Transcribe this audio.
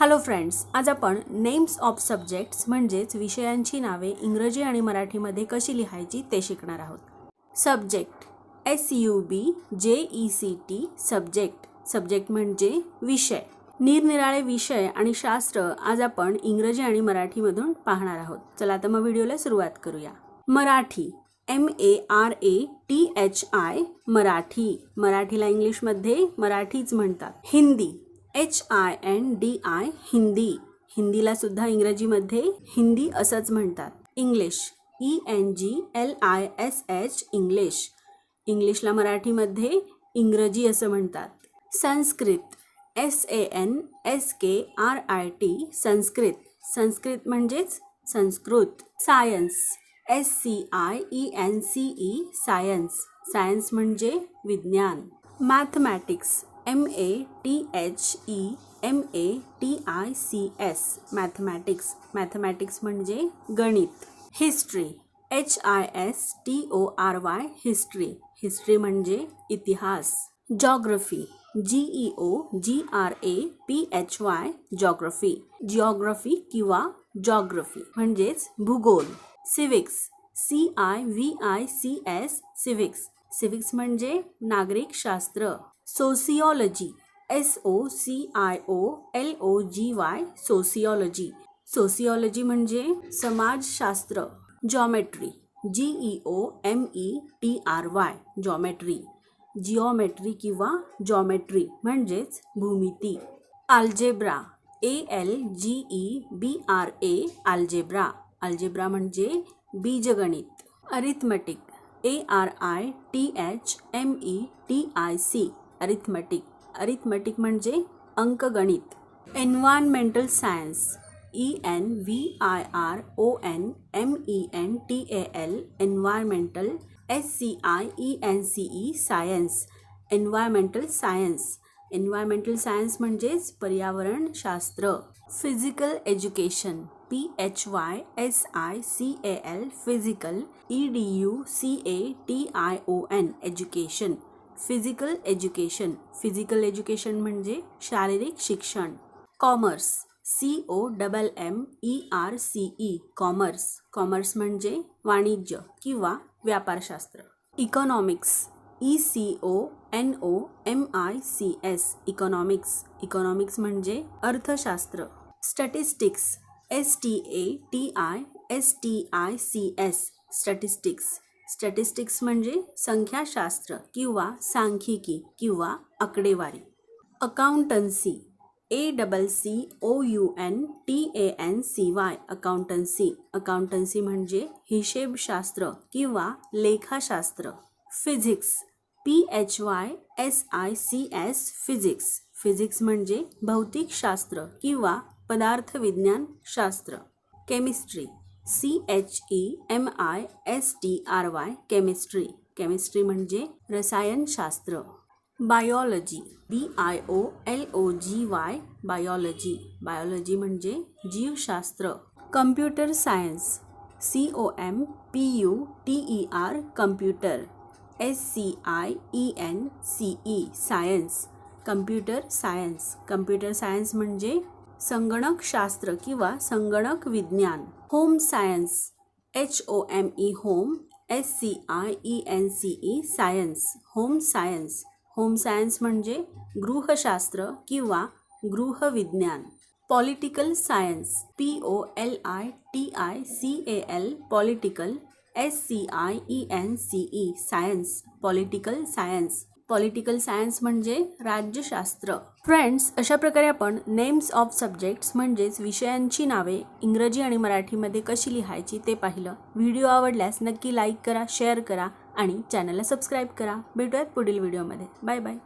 Hello friends आज आपण names of subjects म्हणजेच विषयांची नावे इंग्रजी आणि मराठीमध्ये कशी लिहायची ते शिकणार आहोत. Subject S U B J E C T subject subject म्हणजे विषय. निरनिराळे विषय आणि शास्त्र आज आपण इंग्रजी आणि मराठीमधून पाहणार आहोत. चला आता मग व्हिडिओला सुरुवात करूया. Marathi M A R A T H I Marathi. मराठीला इंग्लिशमध्ये मराठीच म्हणतात. Hindi H I N D I Hindi. हिंदीला सुद्धा इंग्रजीमध्ये हिंदी असंच म्हणतात. English. E N G L I S H English. इंग्लिशला मराठीमध्ये इंग्रजी असं म्हणतात. Sanskrit. S A N S K R I T Sanskrit. Sanskrit म्हणजेच Sanskrit. Science. S C I E N C E science. Science म्हणजे विज्ञान. Mathematics. M A T H E M A T I C S mathematics mathematics म्हणजे गणित. History H I S T O R Y history history म्हणजे इतिहास. Geography G E O G R A P H Y geography geography किंवा geography म्हणजेच भूगोल. Civics C I V I C S civics civics म्हणजे नागरिक शास्त्र सोसिओलॉजी S O C I O L O G Y सोसिओलॉजी sociology म्हणजे समाजशास्त्र geometry G E O M E T R Y geometry geometry किंवा geometry म्हणजेच भूमिती. Algebra A L G E B R A algebra algebra म्हणजे बीजगणित. Arithmetic A R I T H M E T I C arithmetic arithmetic म्हणजे अंकगणित. Environmental science E N V I R O N M E N T A L environmental S C I E N C E science environmental science environmental science म्हणजेच पर्यावरणशास्त्र. Physical education P H Y S I C A L physical E D U C A T I O N education physical education physical education म्हणजे शारीरिक शिक्षण. Commerce C O double M E R C E commerce commerce म्हणजे वाणिज्य किंवा व्यापारशास्त्र. Economics E C O N O M I C S economics economics म्हणजे अर्थशास्त्र. Statistics S T A T I S T I C S statistics statistics म्हणजे संख्याशास्त्र किंवा सांख्यिकी किंवा आकडेवारी. Accountancy A double C O U N T A N C Y accountancy. Accountancy म्हणजे हिशेबशास्त्र किंवा लेखाशास्त्र. Physics P H Y S I C S physics. Physics म्हणजे भौतिकशास्त्र किंवा पदार्थविज्ञान शास्त्र. Chemistry C H E M I S T R Y chemistry chemistry म्हणजे रसायनशास्त्र. Biology B I O L O G Y biology biology म्हणजे जीवशास्त्र. Computer science C O M P U T E R computer S C I E N C E science computer science computer science म्हणजे संगणकशास्त्र किंवा संगणक विज्ञान home science H O M E home S C I E N C E science home science home science म्हणजे गृहशास्त्र किंवा गृहविज्ञान. Political science P O L I T I C A L political S C I E N C E science political science political science म्हणजे राज्यशास्त्र. Friends अशा प्रकारे आपण names of subjects म्हणजेच विषयांची नावे इंग्रजी आणि मराठीमध्ये कशी लिहायची ते पाहिलं. व्हिडिओ आवडल्यास नक्की लाईक करा शेअर करा आणि चॅनलला सबस्क्राईब करा. भेटूयात पुढील व्हिडिओमध्ये बाय बाय